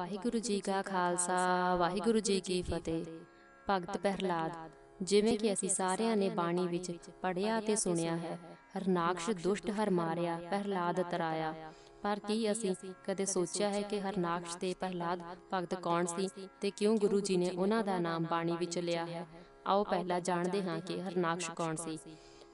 ਵਾਹਿਗੁਰੂ ਜੀ ਕਾ ਖਾਲਸਾ, ਵਾਹਿਗੁਰੂ ਜੀ ਕੀ ਫਤਿਹ। ਭਗਤ ਪ੍ਰਹਿਲਾਦ, ਜਿਵੇਂ ਕਿ ਅਸੀਂ ਸਾਰਿਆਂ ਨੇ ਬਾਣੀ ਵਿੱਚ ਪੜ੍ਹਿਆ ਤੇ ਸੁਣਿਆ ਹੈ, ਹਰਨਾਕਸ਼ ਦੁਸ਼ਟ ਹਰ ਮਾਰਿਆ, ਪ੍ਰਹਿਲਾਦ ਤਰਾਇਆ। ਪਰ ਕੀ ਅਸੀਂ ਕਦੇ ਸੋਚਿਆ ਹੈ ਕਿ ਹਰਨਾਕਸ਼ ਤੇ ਪ੍ਰਹਿਲਾਦ ਭਗਤ ਕੌਣ ਸੀ ਤੇ ਕਿਉਂ ਗੁਰੂ ਜੀ ਨੇ ਉਹਨਾਂ ਦਾ ਨਾਮ ਬਾਣੀ ਵਿੱਚ ਲਿਆ ਹੈ? ਆਓ ਪਹਿਲਾਂ ਜਾਣਦੇ ਹਾਂ ਕਿ ਹਰਨਾਕਸ਼ ਕੌਣ ਸੀ।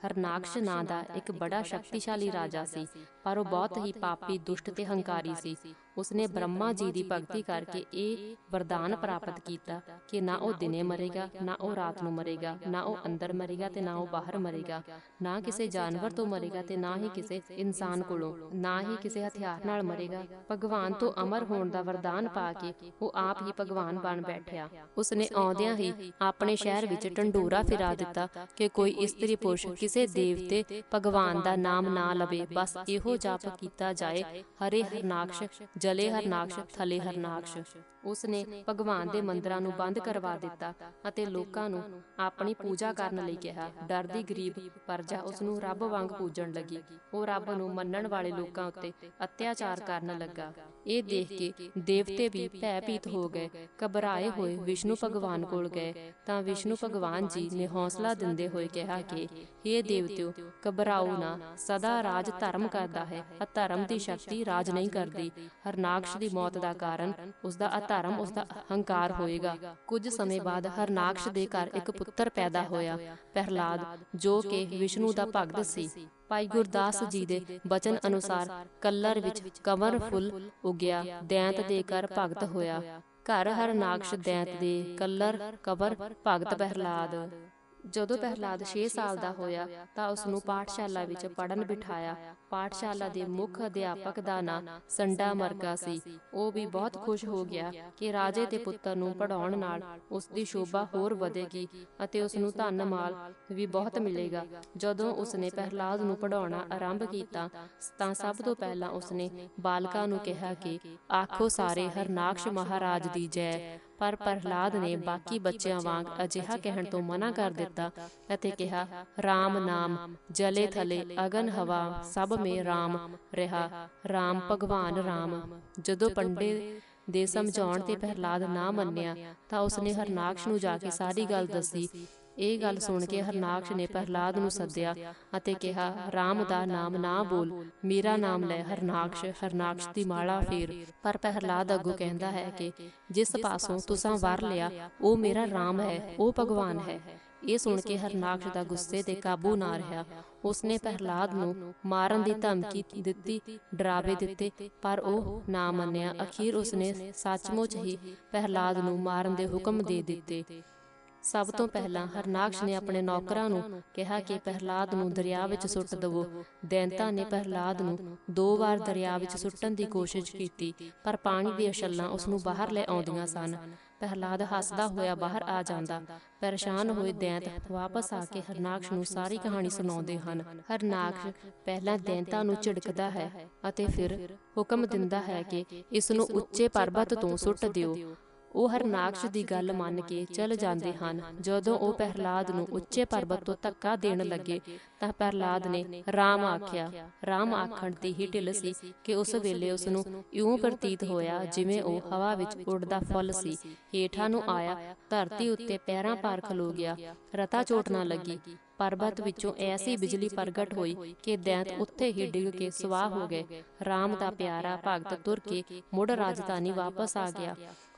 ਹਰਨਾਕਸ਼ ਨਾਂ ਦਾ ਇੱਕ ਬੜਾ ਸ਼ਕਤੀਸ਼ਾਲੀ ਰਾਜਾ ਸੀ, ਪਰ ਉਹ ਬਹੁਤ ਹੀ ਪਾਪੀ, ਦੁਸ਼ਟ ਤੇ ਹੰਕਾਰੀ ਸੀ। ਉਸਨੇ ਬ੍ਰਹਮਾ ਜੀ ਦੀ ਭਗਤੀ ਕਰਕੇ ਇਹ ਵਰਦਾਨ ਪ੍ਰਾਪਤ ਕੀਤਾ ਕਿ ਨਾ ਉਹ ਦਿਨੇ ਮਰੇਗਾ ਨਾ ਉਹ ਰਾਤ ਨੂੰ ਮਰੇਗਾ ਨਾ ਉਹ ਅੰਦਰ ਮਰੇਗਾ ਤੇ ਨਾ ਉਹ ਬਾਹਰ ਮਰੇਗਾ। ਨਾ ਕਿਸੇ ਜਾਨਵਰ ਤੋਂ ਮਰੇਗਾ ਤੇ ਨਾ ਹੀ ਕਿਸੇ ਇਨਸਾਨ ਕੋਲੋਂ ਨਾ ਹੀ ਕਿਸੇ ਹਥਿਆਰ ਨਾਲ ਮਰੇਗਾ। ਭਗਵਾਨ ਤੋਂ ਅਮਰ ਹੋਣ ਦਾ ਵਰਦਾਨ ਪਾ ਕੇ ਉਹ ਆਪ ਹੀ ਭਗਵਾਨ ਬਣ ਬੈਠਿਆ। ਉਸਨੇ ਆਉਂਦਿਆਂ ਹੀ ਆਪਣੇ ਸ਼ਹਿਰ ਵਿੱਚ ਢੰਡੋਰਾ ਫਿਰਾ ਦਿੱਤਾ ਕਿ ਕੋਈ ਇਸਤਰੀ ਪੁਰਸ਼ ਕਿਸੇ ਦੇਵਤੇ ਭਗਵਾਨ ਦਾ ਨਾਮ ਨਾ ਲਵੇ ਬਸ ਇਹੋ ਜਾਪ ਕੀਤਾ ਜਾਏ ਹਰੇ ਹਰਨਾਕਸ਼ ਜਲੇ ਹਰਨਾਕਸ਼ ਥਲੇ ਹਰਨਾਕਸ਼। ਉਸ ਨੇ ਭਗਵਾਨ ਦੇ ਮੰਦਰਾਂ ਨੂੰ ਬੰਦ ਕਰਵਾ ਦਿੱਤਾ ਅਤੇ ਲੋਕਾਂ ਨੂੰ ਆਪਣੀ ਪੂਜਾ ਕਰਨ ਲਈ ਕਿਹਾ। ਡਰਦੀ ਗਰੀਬ ਪਰਜਾ ਉਸ ਨੂੰ ਰੱਬ ਵਾਂਗ ਪੂਜਣ ਲੱਗੀ। ਉਹ ਰੱਬ ਨੂੰ ਮੰਨਣ ਵਾਲੇ ਲੋਕਾਂ ਉੱਤੇ ਅਤਿਆਚਾਰ ਕਰਨ ਲੱਗਾ। ਇਹ ਦੇਖ ਕੇ ਦੇਵਤੇ ਵੀ ਭੈਭੀਤ ਹੋ ਗਏ। ਘਬਰਾਏ ਹੋਏ ਵਿਸ਼ਨੂੰ ਭਗਵਾਨ ਕੋਲ ਗਏ। ਤਾਂ ਵਿਸ਼ਨੂੰ ਭਗਵਾਨ ਜੀ ਨੇ ਹੌਸਲਾ ਦਿੰਦੇ ਹੋਏ ਕਿਹਾ ਕਿ हे ਦੇਵਤਿਓ ਘਬਰਾਓ ਨਾ ਸਦਾ ਰਾਜ ਧਰਮ ਕਰਦਾ ਹੈ ਅਧਰਮ ਦੀ ਸ਼ਕਤੀ ਰਾਜ ਨਹੀਂ ਕਰਦੀ ਹਰਨਾਕਸ਼ ਦੀ ਮੌਤ ਦਾ ਕਾਰਨ ਉਸ ਦਾ ਅਧਰਮ ਉਸ ਦਾ ਹੰਕਾਰ ਹੋਏਗਾ। ਕੁਝ ਸਮੇਂ ਬਾਅਦ ਹਰਨਾਕਸ਼ ਦੇ ਘਰ ਇੱਕ ਪੁੱਤਰ ਪੈਦਾ ਹੋਇਆ, ਪ੍ਰਹਿਲਾਦ, ਜੋ ਕਿ ਵਿਸ਼ਨੂੰ ਦਾ ਭਗਤ ਸੀ। ਭਾਈ ਗੁਰਦਾਸ ਜੀ ਦੇ ਬਚਨ ਅਨੁਸਾਰ ਕੱਲਰ ਵਿੱਚ ਕਮਰ ਫੁੱਲ ਉਗਿਆ, ਦੈਂਤ ਦੇ ਘਰ ਭਗਤ ਹੋਇਆ। ਘਰ ਹਰਨਾਕਸ਼ ਦੈਂਤ ਦੇ ਕੱਲਰ ਕਬਰ ਭਗਤ ਪ੍ਰਹਲਾਦ। ਜਦੋਂ ਪ੍ਰਹਿਲਾਦ 6 ਸਾਲ ਦਾ ਹੋਇਆ ਤਾਂ ਉਸ ਨੂੰ ਪਾਠਸ਼ਾਲਾ ਵਿੱਚ ਪੜਨ ਬਿਠਾਇਆ। ਪਾਠਸ਼ਾਲਾ ਦੇ ਮੁੱਖ ਅਧਿਆਪਕ ਦਾ ਨਾਂ ਸੰਡਾ ਮਰਗਾ ਸੀ। ਉਹ ਵੀ ਬਹੁਤ ਖੁਸ਼ ਹੋ ਗਿਆ ਕਿ ਰਾਜੇ ਦੇ ਪੁੱਤਰ ਨੂੰ ਪੜਾਉਣ ਨਾਲ ਉਸ ਦੀ ਸ਼ੋਭਾ ਹੋਰ ਵਧੇਗੀ ਅਤੇ ਉਸ ਨੂੰ ਧਨ ਮਾਲ ਵੀ ਬਹੁਤ ਮਿਲੇਗਾ। ਜਦੋਂ ਉਸ ਨੇ ਪ੍ਰਹਿਲਾਦ ਨੂੰ ਪੜਾਉਣਾ ਆਰੰਭ ਕੀਤਾ ਤਾਂ ਸਭ ਤੋਂ ਪਹਿਲਾਂ ਉਸ ਨੇ ਬਾਲਕਾਂ ਨੂੰ ਕਿਹਾ ਕਿ ਆਖੋ ਸਾਰੇ ਹਰਨਾਕਸ਼ ਮਹਾਰਾਜ ਦੀ ਜੈ। ਪਰ ਪ੍ਰਹਿਲਾਦ ਨੇ ਬਾਕੀ ਬੱਚਿਆਂ ਵਾਂਗ ਅਜਿਹਾ ਕਹਿਣ ਤੋਂ ਮਨਾ ਕਰ ਦਿੱਤਾ ਅਤੇ ਕਿਹਾ RAM ਨਾਮ ਜਲੇ ਥਲੇ ਅਗਨ ਹਵਾ ਸਭ ਮੇ RAM ਰਿਹਾ RAM ਭਗਵਾਨ RAM ਜਦੋਂ ਪੰਡੇ ਦੇ ਸਮਝਾਉਣ ਤੇ ਪ੍ਰਹਿਲਾਦ ਨਾ ਮੰਨਿਆ ਤਾਂ ਉਸਨੇ ਹਰਨਾਕਸ਼ ਨੂੰ ਜਾ ਕੇ ਸਾਰੀ ਗੱਲ ਦੱਸੀ। ਇਹ ਗੱਲ ਸੁਣ ਕੇ ਹਰਨਾਕਸ਼ ਨੇ ਪ੍ਰਹਿਲਾਦ ਨੂੰ ਸੱਦਿਆ ਅਤੇ ਕਿਹਾ RAM ਦਾ ਨਾਮ ਨਾ ਬੋਲ। ਮੇਰਾ ਨਾਮ ਲੈ ਹਰਨਾਕਸ਼ ਹਰਨਾਕਸ਼ ਦੀ ਮਾਲਾ ਫੇਰ। ਪਰ ਪ੍ਰਹਿਲਾਦ ਅੱਗੋਂ ਕਹਿੰਦਾ ਹੈ ਕਿ ਜਿਸ ਪਾਸੋਂ ਤੁਸਾਂ ਵਰ ਲਿਆ ਉਹ ਮੇਰਾ RAM ਹੈ ਉਹ ਭਗਵਾਨ ਹੈ। ਇਹ ਸੁਣ ਕੇ ਹਰਨਾਕਸ਼ ਦਾ ਗੁੱਸੇ ਤੇ ਕਾਬੂ ਨਾ ਰਿਹਾ। ਉਸਨੇ ਪ੍ਰਹਿਲਾਦ ਨੂੰ ਮਾਰਨ ਦੀ ਧਮਕੀ ਦਿੱਤੀ ਡਰਾਵੇ ਦਿੱਤੇ ਪਰ ਉਹ ਨਾ ਮੰਨਿਆ। ਅਖੀਰ ਉਸਨੇ ਸੱਚਮੁੱਚ ਹੀ ਪ੍ਰਹਿਲਾਦ ਨੂੰ ਮਾਰਨ ਦੇ ਹੁਕਮ ਦੇ ਦਿੱਤੇ ਸਭ ਤੋਂ ਪਹਿਲਾਂ ਹਰਨਾਕਸ਼ ਨੇ ਆਪਣੇ ਨੌਕਰਾਂ ਨੂੰ ਕਿਹਾ ਕਿ ਪ੍ਰਹਿਲਾਦ ਨੂੰ ਦਰਿਆ ਵਿੱਚ ਸੁੱਟ ਦੇਵੋ। ਦੈਂਤਾ ਨੇ ਪ੍ਰਹਿਲਾਦ ਨੂੰ ਦੋ ਵਾਰ ਦਰਿਆ ਵਿੱਚ ਸੁੱਟਣ ਦੀ ਕੋਸ਼ਿਸ਼ ਕੀਤੀ, ਪਰ ਪਾਣੀ ਦੀਆਂ ਛੱਲਾਂ ਉਸ ਨੂੰ ਬਾਹਰ ਲੈ ਆਉਂਦੀਆਂ ਸਨ। ਪ੍ਰਹਿਲਾਦ ਹੱਸਦਾ ਹੋਇਆ ਬਾਹਰ ਆ ਜਾਂਦਾ। ਪਰੇਸ਼ਾਨ ਹੋਏ ਦੈਂਤ ਵਾਪਸ ਆ ਕੇ ਹਰਨਾਕਸ਼ ਨੂੰ ਸਾਰੀ ਕਹਾਣੀ ਸੁਣਾਉਂਦੇ ਹਨ। ਹਰਨਾਕਸ਼ ਪਹਿਲਾਂ ਦੈਂਤਾਂ ਨੂੰ ਝਿੜਕਦਾ ਹੈ ਅਤੇ ਫਿਰ ਹੁਕਮ ਦਿੰਦਾ ਹੈ ਕਿ ਇਸ ਨੂੰ ਉੱਚੇ ਪਰਬਤ ਤੋਂ ਸੁੱਟ ਦਿਓ। ਉਹ ਹਰਨਾਕਸ਼ ਦੀ ਗੱਲ ਮੰਨ ਕੇ ਚਲ ਜਾਂਦੇ ਹਨ। ਜਦੋਂ ਉਹ ਪ੍ਰਹਲਾਦ ਨੂੰ ਉੱਚੇ ਪਰਬਤ ਤੋਂ ਧੱਕਾ ਦੇਣ ਲੱਗੇ, ਤਾਂ ਪ੍ਰਹਲਾਦ ਨੇ ਰਾਮ ਆਖਿਆ, ਰਾਮ ਆਖਣ ਦੀ ਹੀ ਢਿੱਲ ਸੀ ਕਿ ਉਸ ਵੇਲੇ ਉਸ ਨੂੰ ਇਉਂ ਪ੍ਰਤੀਤ ਹੋਇਆ ਜਿਵੇਂ ਉਹ ਹਵਾ ਵਿੱਚ ਉੱਡਦਾ ਫੁੱਲ ਸੀ। ਹੇਠਾਂ ਨੂੰ ਆਇਆ, ਧਰਤੀ ਉੱਤੇ ਪੈਰਾਂ ਪਾਰ ਖਲੋ ਗਿਆ। ਰਤਾ ਚੋਟ ਨਾ ਲੱਗੀ। ਪਰਬਤ ਵਿੱਚੋਂ ਐਸੀ ਬਿਜਲੀ ਪ੍ਰਗਟ ਹੋਈ ਕਿ ਦੈਂਤ ਉੱਥੇ ਹੀ ਡਿੱਗ ਕੇ ਸਵਾਹ ਹੋ ਗਏ। ਰਾਮ ਦਾ ਪਿਆਰਾ ਭਗਤ ਤੁਰ ਕੇ ਮੁੜ ਰਾਜਧਾਨੀ ਵਾਪਸ ਆ ਗਿਆ।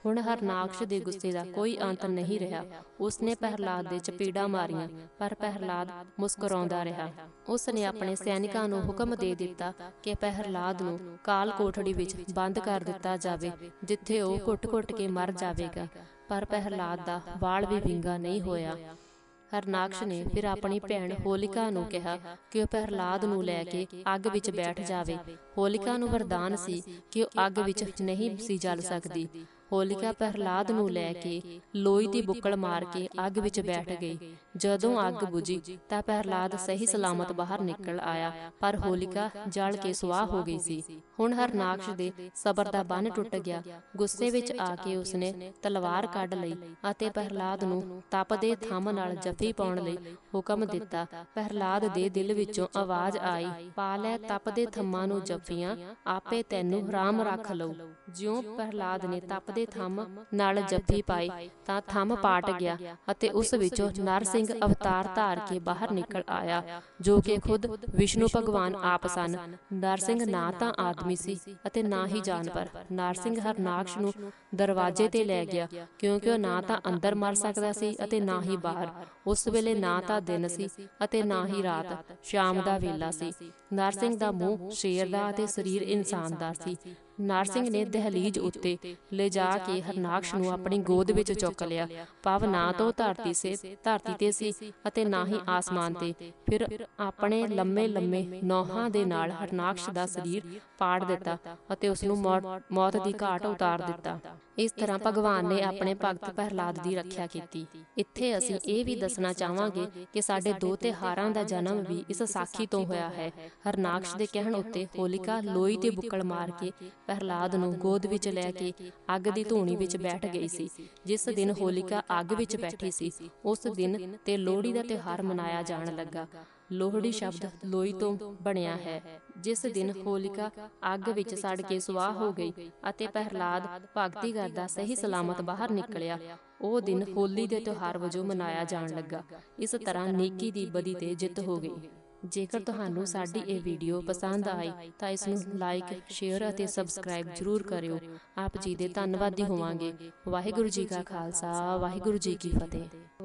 ਹੁਣ ਹਰਨਾਕਸ਼ ਦੇ ਗੁੱਸੇ ਦਾ ਕੋਈ ਅੰਤ ਨਹੀਂ ਰਿਹਾ। ਉਸਨੇ ਪ੍ਰਹਿਲਾਦ ਦੇ ਚਪੇੜਾ ਮਾਰੀਆਂ ਪਰ ਪ੍ਰਹਿਲਾਦ ਮੁਸਕਰਾਉਂਦਾ ਰਿਹਾ। ਉਸ ਨੇ ਆਪਣੇ ਸੈਨਿਕਾਂ ਨੂੰ ਹੁਕਮ ਦੇ ਦਿੱਤਾ ਕਿ ਪ੍ਰਹਿਲਾਦ ਨੂੰ ਕਾਲ ਕੋਠੜੀ ਵਿੱਚ ਬੰਦ ਕਰ ਦਿੱਤਾ ਜਾਵੇ ਜਿੱਥੇ ਉਹ ਘੁੱਟ-ਘੁੱਟ ਕੇ ਮਰ ਜਾਵੇਗਾ। ਪਰ ਪ੍ਰਹਿਲਾਦ ਦਾ ਵਾਲ ਵੀ ਵਿੰਗਾ ਨਹੀਂ ਹੋਇਆ। ਹਰਨਾਕਸ਼ ਨੇ ਫਿਰ ਆਪਣੀ ਭੈਣ ਹੋਲਿਕਾ ਨੂੰ ਕਿਹਾ ਕਿ ਉਹ ਪ੍ਰਹਿਲਾਦ ਨੂੰ ਲੈ ਕੇ ਅੱਗ ਵਿੱਚ ਬੈਠ ਜਾਵੇ। ਹੋਲਿਕਾ ਨੂੰ ਵਰਦਾਨ ਸੀ ਕਿ ਉਹ ਅੱਗ ਵਿੱਚ ਨਹੀਂ ਸੀ ਜਲ ਸਕਦੀ ਹੋਲਿਕਾ ਪ੍ਰਹਲਾਦ ਨੂੰ ਲੈ ਕੇ ਲੋਈ ਦੀ ਬੁੱਕਲ ਮਾਰ ਕੇ ਅੱਗ ਵਿੱਚ ਬੈਠ ਗਈ। ਜਦੋਂ ਅੱਗ ਬੁਝੀ ਤਾਂ ਪ੍ਰਹਿਲਾਦ ਸਹੀ ਸਲਾਮਤ ਬਾਹਰ ਨਿਕਲ ਆਇਆ, ਪਰ ਹੋਲਿਕਾ ਜਲ ਕੇ ਸੁਆਹ ਹੋ ਗਈ ਸੀ। ਹੁਣ ਹਰਨਾਕਸ਼ ਦੇ ਸਬਰ ਦਾ ਬੰਨ ਟੁੱਟ ਗਿਆ। ਗੁੱਸੇ ਵਿੱਚ ਆ ਕੇ ਉਸਨੇ ਤਲਵਾਰ ਕੱਢ ਲਈ ਅਤੇ ਪ੍ਰਹਲਾਦ ਨੂੰ ਤਪਦੇ ਥੰਮ ਨਾਲ ਜੱਫੀ ਪਾਉਣ ਲਈ ਹੁਕਮ ਦਿੱਤਾ। ਪ੍ਰਹਲਾਦ ਦੇ ਦਿਲ ਵਿੱਚੋਂ ਆਵਾਜ਼ ਆਈ, ਪਾ ਲੈ ਤਪਦੇ ਥੰਮਾਂ ਨੂੰ ਜੱਫੀਆਂ, ਆਪੇ ਤੈਨੂੰ ਰਾਮ ਰੱਖ ਲਊ। ਜਿਉਂ ਪ੍ਰਹਲਾਦ ਨੇ ਤਪਦੇ ਥੰਮ ਨਾਲ ਜੱਫੀ ਪਾਈ ਤਾਂ ਥੰਮ ਪਾਟ ਗਿਆ ਅਤੇ ਉਸ ਵਿੱਚੋਂ ਨਰ ਸਿੰਘ ਅਵਤਾਰ ਧਾਰ ਕੇ ਬਾਹਰ ਨਿਕਲ ਆਇਆ ਜੋ ਕਿ ਖੁਦ ਵਿਸ਼ਨੂੰ ਭਗਵਾਨ ਆਪ ਸਨ। ਨਰ ਸਿੰਘ ਨਾ ਤਾਂ ਆਦਮੀ ਸੀ ਅਤੇ ਨਾ ਹੀ ਜਾਨਵਰ ਨਰ ਸਿੰਘ ਹਰਨਾਕਸ਼ ਨੂੰ ਦਰਵਾਜ਼ੇ ਤੇ ਲੈ ਗਿਆ ਕਿਉਂਕਿ ਉਹ ਨਾ ਤਾਂ ਅੰਦਰ ਮਰ ਸਕਦਾ ਸੀ ਅਤੇ ਨਾ ਹੀ ਬਾਹਰ। ਉਸ ਵੇਲੇ ਨਾ ਤਾਂ ਦਿਨ ਸੀ ਅਤੇ ਨਾ ਹੀ ਰਾਤ। ਸ਼ਾਮ ਦਾ ਵੇਲਾ ਸੀ। ਨਰ ਸਿੰਘ ਦਾ ਮੂੰਹ ਸ਼ੇਰ ਦਾ ਅਤੇ ਸਰੀਰ ਇਨਸਾਨ ਦਾ ਸੀ ਨਰਸਿੰਗ ਨੇ ਦਹਲੀਜ਼ ਉੱਤੇ ਲਿਜਾ ਕੇ ਹਰਨਾਕਸ਼ ਨੂੰ ਆਪਣੀ ਗੋਦ ਵਿੱਚ ਚੁੱਕ ਲਿਆ। ਪਵ ਨਾ ਤੋਂ ਧਰਤੀ ਸੇ, ਧਰਤੀ ਤੇ ਸੀ ਅਤੇ ਨਾ ਹੀ ਆਸਮਾਨ ਤੇ। ਫਿਰ ਆਪਣੇ ਲੰਮੇ ਲੰਮੇ ਨੋਹਾਂ ਦੇ ਨਾਲ ਹਰਨਾਕਸ਼ ਦਾ ਸਰੀਰ ਪਾੜ ਦਿੱਤਾ ਅਤੇ ਉਸ ਨੂੰ ਮੌਤ ਦੀ ਘਾਟ ਉਤਾਰ ਦਿੱਤਾ। ਇਸ ਤਰ੍ਹਾਂ ਭਗਵਾਨ ਨੇ ਆਪਣੇ ਭਗਤ ਪ੍ਰਹਲਾਦ ਦੀ ਰੱਖਿਆ ਕੀਤੀ। ਇੱਥੇ ਅਸੀਂ ਇਹ ਵੀ ਦੱਸਣਾ ਚਾਹਾਂਗੇ ਕਿ ਸਾਡੇ ਦੋ ਤਿਹਾਰਾਂ ਦਾ ਜਨਮ ਵੀ ਇਸ ਸਾਖੀ ਤੋਂ ਹੋਇਆ ਹੈ। ਹਰਨਾਕਸ਼ ਦੇ ਕਹਿਣ ਉੱਤੇ ਹੋਲਿਕਾ ਲੋਈ ਤੇ ਬੁੱਕਲ ਮਾਰ ਕੇ ਪ੍ਰਹਲਾਦ ਨੂੰ ਗੋਦ ਵਿੱਚ ਲੈ ਕੇ ਅੱਗ ਦੀ ਧੂਣੀ ਵਿੱਚ ਬੈਠ ਗਈ ਸੀ। ਜਿਸ ਦਿਨ ਹੋਲਿਕਾ ਅੱਗ ਵਿੱਚ ਬੈਠੀ ਸੀ, ਉਸ ਦਿਨ ਤੇ ਲੋਹੜੀ ਦਾ ਤਿਉਹਾਰ ਮਨਾਇਆ ਜਾਣ ਲੱਗਾ। ਲੋਹੜੀ ਸ਼ਬਦ ਲੋਈ ਤੋਂ ਬਣਿਆ ਹੈ। ਜਿਸ ਦਿਨ ਹੋਲਿਕਾ ਅੱਗ ਵਿੱਚ ਸੜ ਕੇ ਸੁਆਹ ਹੋ ਗਈ ਅਤੇ ਪ੍ਰਹਲਾਦ ਭਗਤੀ ਕਰਦਾ ਸਹੀ ਸਲਾਮਤ ਬਾਹਰ ਨਿਕਲਿਆ, ਉਹ ਦਿਨ ਹੋਲੀ ਦੇ ਤਿਉਹਾਰ ਵਜੋਂ ਮਨਾਇਆ ਜਾਣ ਲੱਗਾ। ਇਸ ਤਰ੍ਹਾਂ ਨੇਕੀ ਦੀ ਬਦੀ ਤੇ ਜਿੱਤ ਹੋ ਗਈ। ਜੇਕਰ ਤੁਹਾਨੂੰ ਸਾਡੀ ਇਹ ਵੀਡੀਓ ਪਸੰਦ ਆਈ ਤਾਂ ਇਸ ਨੂੰ ਲਾਈਕ ਸ਼ੇਅਰ ਅਤੇ ਸਬਸਕ੍ਰਾਈਬ ਜ਼ਰੂਰ ਕਰਿਓ। ਆਪ ਜੀ ਦੇ ਧੰਨਵਾਦੀ ਹੋਵਾਂਗੇ। ਵਾਹਿਗੁਰੂ ਜੀ ਕਾ ਖਾਲਸਾ ਵਾਹਿਗੁਰੂ ਜੀ ਕੀ ਫਤਿਹ।